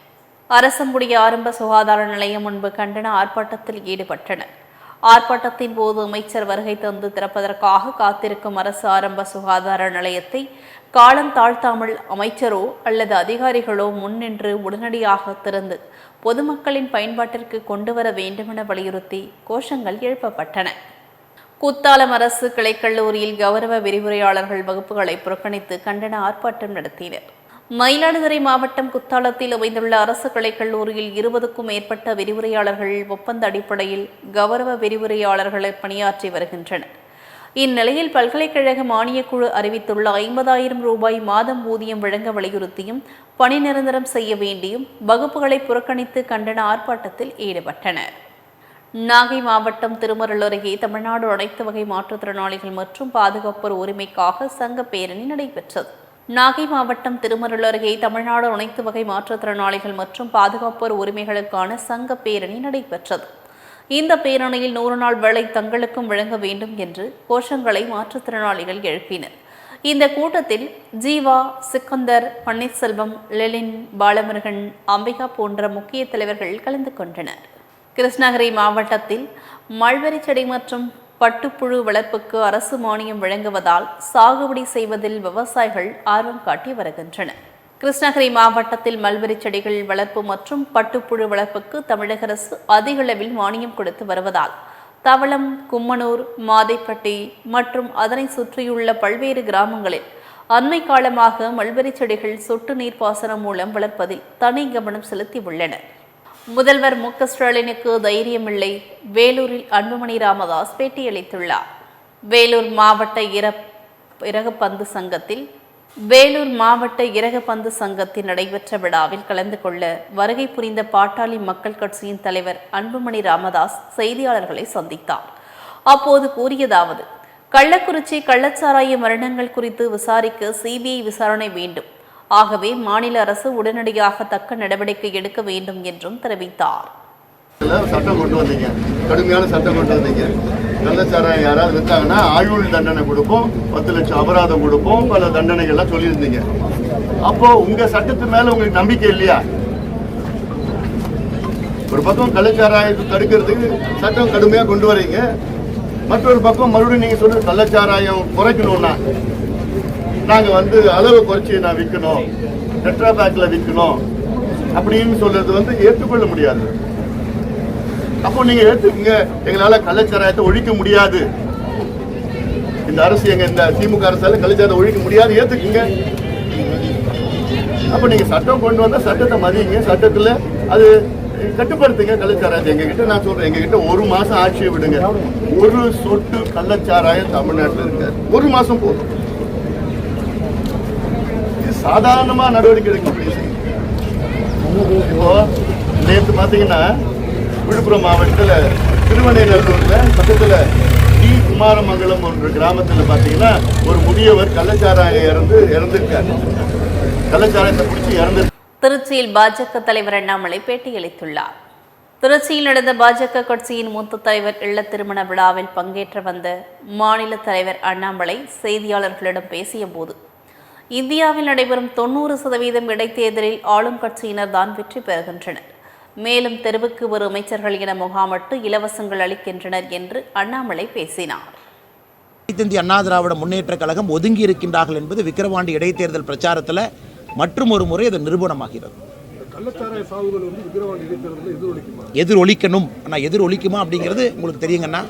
அரசங்குடி ஆரம்ப சுகாதார நிலையம் முன்பு கண்டன ஆர்ப்பாட்டத்தில் ஈடுபட்டனர். ஆர்ப்பாட்டத்தின் போது அமைச்சர் வருகை தந்து திறப்பதற்காக காத்திருக்கும் அரசு ஆரம்ப சுகாதார நிலையத்தை காலம் தாழ்த்தாமல் அமைச்சரோ அல்லது அதிகாரிகளோ முன்னின்று உடனடியாக திறந்து பொதுமக்களின் பயன்பாட்டிற்கு கொண்டு வர வேண்டுமென வலியுறுத்தி கோஷங்கள் எழுப்பப்பட்டன. குத்தாலம் அரசு கிளைக்கல்லூரியில் கௌரவ விரிவுரையாளர்கள் வகுப்புகளை புறக்கணித்து கண்டன ஆர்ப்பாட்டம் நடத்தினர். மயிலாடுதுறை மாவட்டம் குத்தாலத்தில் அமைந்துள்ள அரசு கலைக்கல்லூரியில் இருபதுக்கும் மேற்பட்ட விரிவுரையாளர்கள் ஒப்பந்த அடிப்படையில் கௌரவ விரிவுரையாளர்களை பணியாற்றி வருகின்றனர். இந்நிலையில் பல்கலைக்கழக மானியக்குழு அறிவித்துள்ள ஐம்பதாயிரம் ரூபாய் மாதம் ஊதியம் வழங்க வலியுறுத்தியும் பணி நிரந்தரம் செய்ய வேண்டியும் வகுப்புகளை புறக்கணித்து கண்டன ஆர்ப்பாட்டத்தில் ஈடுபட்டனர். நாகை மாவட்டம் திருமருள் அருகே தமிழ்நாடு அனைத்து வகை மாற்றுத்திறனாளிகள் மற்றும் பாதுகாப்போர் உரிமைக்காக சங்க பேரணி நடைபெற்றது. நாகை மாவட்டம் திருமருள் அருகே தமிழ்நாடு அனைத்து வகை மாற்றுத்திறனாளிகள் மற்றும் பாதுகாப்போர் உரிமைகளுக்கான சங்க பேரணி நடைபெற்றது. இந்த பேரணியில் நூறு நாள் வேலை தங்களுக்கும் வழங்க வேண்டும் என்று கோஷங்களை மாற்றுத்திறனாளிகள் எழுப்பினர். இந்த கூட்டத்தில் ஜீவா சிக்கந்தர் பன்னீர்செல்வம் லெலின் பாலமுருகன் அம்பிகா போன்ற முக்கிய தலைவர்கள் கலந்து கொண்டனர். கிருஷ்ணகிரி மாவட்டத்தில் மல்பெரி செடி மற்றும் பட்டுப்புழு வளர்ப்புக்கு அரசு மானியம் வழங்குவதால் சாகுபடி செய்வதில் விவசாயிகள் ஆர்வம் காட்டி வருகின்றனர் கிருஷ்ணகிரி மாவட்டத்தில் மல்பெரி செடிகள் வளர்ப்பு மற்றும் பட்டுப்புழு வளர்ப்புக்கு தமிழக அரசு அதிக அளவில் மானியம் கொடுத்து வருவதால் தவளம் கும்மனூர் மாதைப்பட்டி மற்றும் அதனை சுற்றியுள்ள பல்வேறு கிராமங்களில் அண்மை காலமாக மல்பெரி செடிகள் சொட்டு நீர் பாசனம் மூலம் வளர்ப்பதில் தனி கவனம் செலுத்தி உள்ளனர். முதல்வர் மு க ஸ்டாலினுக்கு தைரியமில்லை. வேலூரில் அன்புமணி ராமதாஸ் பேட்டியளித்துள்ளார். வேலூர் மாவட்ட இர இறகுப்பந்து சங்கத்தில் வேலூர் மாவட்ட இறகுப்பந்து சங்கத்தில் நடைபெற்ற விழாவில் கலந்து கொள்ள வருகை புரிந்த பாட்டாளி மக்கள் கட்சியின் தலைவர் அன்புமணி ராமதாஸ் செய்தியாளர்களை சந்தித்தார். அப்போது கூறியதாவது கள்ளக்குறிச்சி கள்ளச்சாராய மரணங்கள் குறித்து விசாரிக்க சிபிஐ விசாரணை வேண்டும். ஆகவே மாநில அரசு உடனடியாக தக்க நடவடிக்கை எடுக்க வேண்டும் என்றும் தெரிவித்தார். சட்டம் கொண்டு வந்தீங்க. கடுமையான சட்டம் கொண்டு வந்தீங்க. கள்ளச்சாராயம் யாராவது விற்றாங்கன்னா ஆயுள் தண்டனை கொடுப்போம் பத்து லட்சம் அபராதம் கொடுப்போம் பல தண்டனைகள்லாம் சொல்லியிருந்தீங்க. அப்போ உங்க சட்டத்து மேல உங்களுக்கு நம்பிக்கை இல்லையா? ஒரு பக்கம் கள்ளச்சாராயத்தை தடுக்கிறதுக்கு சட்டம் கடுமையாக கொண்டு வரீங்க. மற்றொரு பக்கம் மறுபடியும் நீங்கள் சொல்ற கள்ளச்சாராயம் குறைக்கணும்னா. நாங்கள் வந்து அளவு குறைச்சி நான் விற்கணும் டெட்ரா பேக்கில் விற்கணும் அப்படின்னு சொல்றது வந்து ஏற்றுக்கொள்ள முடியாது. அப்போ நீங்கள் ஏற்றுக்குங்க எங்களால் கள்ளச்சாராயத்தை ஒழிக்க முடியாது. இந்த அரசு எங்கள் இந்த திமுக அரசால கள்ளச்சாராயத்தை ஒழிக்க முடியாது ஏற்றுக்குங்க அப்போ நீங்கள் சட்டம் கொண்டு வந்தால் சட்டத்தை மதியுங்க சட்டத்தில் அது கட்டுப்படுத்துங்க கள்ளச்சாராயத்தை. எங்ககிட்ட நான் சொல்றேன் எங்ககிட்ட ஒரு மாசம் ஆட்சியை விடுங்க. ஒரு சொட்டு கள்ளச்சாராயம் தமிழ்நாட்டில் இருக்காது ஒரு மாசம் போதும். சாதாரணமாக சாதாரணமா நடவடிக்கை எடுக்கக்கூடிய இப்போ நேற்று பார்த்தீங்கன்னா விழுப்புரம் மாவட்டத்தில் திருவனைநல்லூர்ல பக்கத்தில் டி. குமாரமங்கலம் என்ற கிராமத்தில் பார்த்தீங்கன்னா ஒரு முதியவர் கள்ளச்சாராயம் இறந்து இறந்திருக்காரு. கள்ளச்சாராயத்தை பிடிச்சி இறந்து திருச்சியில் பாஜக தலைவர் அண்ணாமலை பேட்டியளித்துள்ளார். திருச்சியில் நடந்த பாஜக கட்சியின் மூத்த தலைவர் இல்ல திருமண விழாவில் பங்கேற்ற வந்த மாநில தலைவர் அண்ணாமலை செய்தியாளர்களிடம் பேசியபோது இந்தியாவில் நடைபெறும் தொண்ணூறு சதவீதம் இடைத்தேர்தலில் ஆளும் கட்சியினர் தான் வெற்றி பெறுகின்றனர். மேலும் தெருவுக்கு வரும் அமைச்சர்கள் என முகாமிட்டு இலவசங்கள் அளிக்கின்றனர் என்று அண்ணாமலை பேசினார். இந்திய அண்ணா திராவிட முன்னேற்ற கழகம் ஒதுங்கி இருக்கின்றார்கள் என்பது விக்கிரவாண்டி இடைத்தேர்தல் பிரச்சாரத்தில் மற்றும் ஒரு முறை அது நிரூபணமாகிறது. எதிரொலிக்கணும். ஆனால் எதிரொலிக்குமா அப்படிங்கிறது உங்களுக்கு தெரியுங்கண்ணா.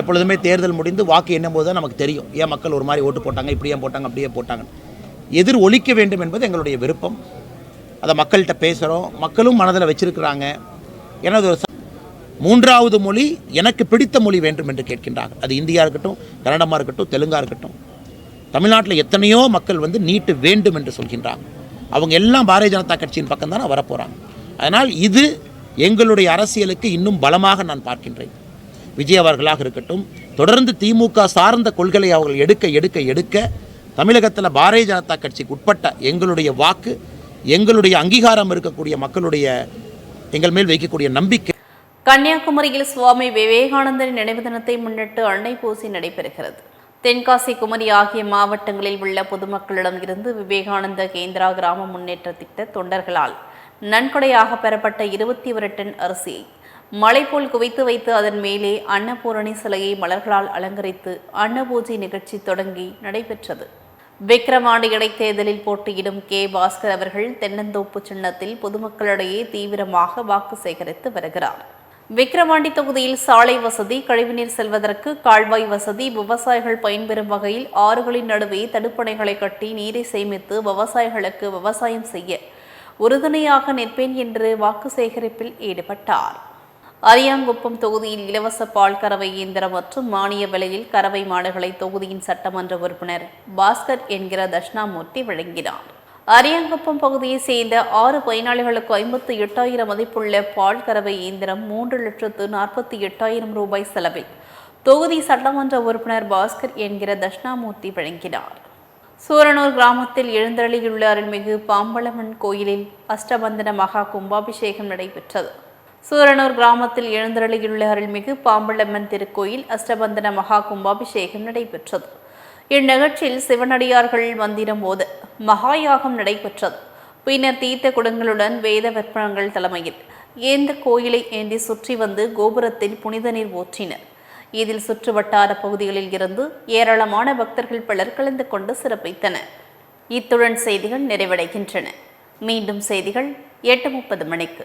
எப்பொழுதுமே தேர்தல் முடிந்து வாக்கு எண்ணும் போது தான் நமக்கு தெரியும். ஏன் மக்கள் ஒரு மாதிரி ஓட்டு போட்டாங்க இப்படியே போட்டாங்க அப்படியே போட்டாங்க எதிர் ஒலிக்க வேண்டும் என்பது எங்களுடைய விருப்பம். அதை மக்கள்கிட்ட பேசுகிறோம் மக்களும் மனதில் வச்சிருக்கிறாங்க. எனது ஒரு மூன்றாவது மொழி எனக்கு பிடித்த மொழி வேண்டும் என்று கேட்கின்றார்கள் அது இந்தியா இருக்கட்டும் கன்னடமாக இருக்கட்டும் தெலுங்காக இருக்கட்டும். தமிழ்நாட்டில் எத்தனையோ மக்கள் வந்து நீட்டு வேண்டும் என்று சொல்கின்றாங்க. அவங்க எல்லாம் பாரதிய ஜனதா கட்சியின் பக்கம் தானே வரப்போகிறாங்க அதனால் இது எங்களுடைய அரசியலுக்கு இன்னும் பலமாக நான் பார்க்கின்றேன். விஜய் அவர்களாக இருக்கட்டும் தொடர்ந்து திமுக சார்ந்த கொள்கையை அவர்கள் எடுக்க எடுக்க எடுக்க தமிழகத்தில் பாரதிய ஜனதா கட்சிக்கு உட்பட்ட எங்களுடைய வாக்கு எங்களுடைய அங்கீகாரம் இருக்கக்கூடிய மக்களுடைய எங்கள் மேல் வைக்கக்கூடிய நம்பிக்கை. கன்னியாகுமரியில் சுவாமி விவேகானந்தரின் நினைவு தினத்தை முன்னிட்டு அன்னை பூசி நடைபெறுகிறது. தென்காசி குமரி ஆகிய மாவட்டங்களில் உள்ள பொதுமக்களிடம் இருந்து விவேகானந்த கேந்திரா கிராம முன்னேற்ற திட்ட தொண்டர்களால் நன்கொடையாக பெறப்பட்ட இருபத்தி ஒரு டன் அரிசியை மலை போல் குவித்து வைத்து அதன் மேலே அன்னபூரணி சிலையை மலர்களால் அலங்கரித்து அன்னபூஜை நிகழ்ச்சி தொடங்கி நடைபெற்றது. விக்கிரவாண்டி இடைத்தேர்தலில் போட்டியிடும் கே. பாஸ்கர் அவர்கள் தென்னந்தோப்பு சின்னத்தில் பொதுமக்களிடையே தீவிரமாக வாக்கு சேகரித்து வருகிறார். விக்கிரவாண்டி தொகுதியில் சாலை வசதி கழிவுநீர் செல்வதற்கு கால்வாய் வசதி விவசாயிகள் பயன்பெறும் வகையில் ஆறுகளின் நடுவே தடுப்பணைகளை கட்டி நீரை சேமித்து விவசாயிகளுக்கு விவசாயம் செய்ய உறுதுணையாக நிற்பேன் என்று வாக்கு சேகரிப்பில் ஈடுபட்டார். அரியாங்குப்பம் தொகுதியில் இலவச பால் கறவை இயந்திரம் மற்றும் மானிய விலையில் கறவை மாடுகளை தொகுதியின் சட்டமன்ற உறுப்பினர் பாஸ்கர் என்கிற தட்சிணாமூர்த்தி வழங்கினார். அரியாங்குப்பம் பகுதியைச் சேர்ந்த ஆறு பயனாளிகளுக்கு ஐம்பத்தி எட்டாயிரம் மதிப்புள்ள பால் கறவை இயந்திரம் மூன்று லட்சத்து நாற்பத்தி எட்டாயிரம் ரூபாய் செலவில் தொகுதி சட்டமன்ற உறுப்பினர் பாஸ்கர் என்கிற தட்சிணாமூர்த்தி வழங்கினார். சூரனூர் கிராமத்தில் எழுந்தருளியுள்ள அருள்மிகு பாம்பளம்மன் கோயிலில் அஷ்டபந்தன மகா கும்பாபிஷேகம் நடைபெற்றது. சூரனூர் கிராமத்தில் எழுந்தருளியுள்ள அருள்மிகு பாம்பளம்மன் திருக்கோயில் அஷ்டபந்தன மகா கும்பாபிஷேகம் நடைபெற்றது. இந்நிகழ்ச்சியில் சிவனடியார்கள் மந்திரம் போது மகாயாகம் நடைபெற்றது. பின்னர் தீர்த்த குடங்களுடன் வேத வெப்பனங்கள் தலைமையில் ஏந்த கோயிலை ஏந்தி சுற்றி வந்து கோபுரத்தில் புனித நீர் ஊற்றினர். இதில் சுற்று வட்டார பகுதிகளில் இருந்து ஏராளமான பக்தர்கள் பலர் கலந்து கொண்டு சிறப்பித்தனர். இத்துடன் செய்திகள் நிறைவடைகின்றன. மீண்டும் செய்திகள் எட்டு முப்பது மணிக்கு.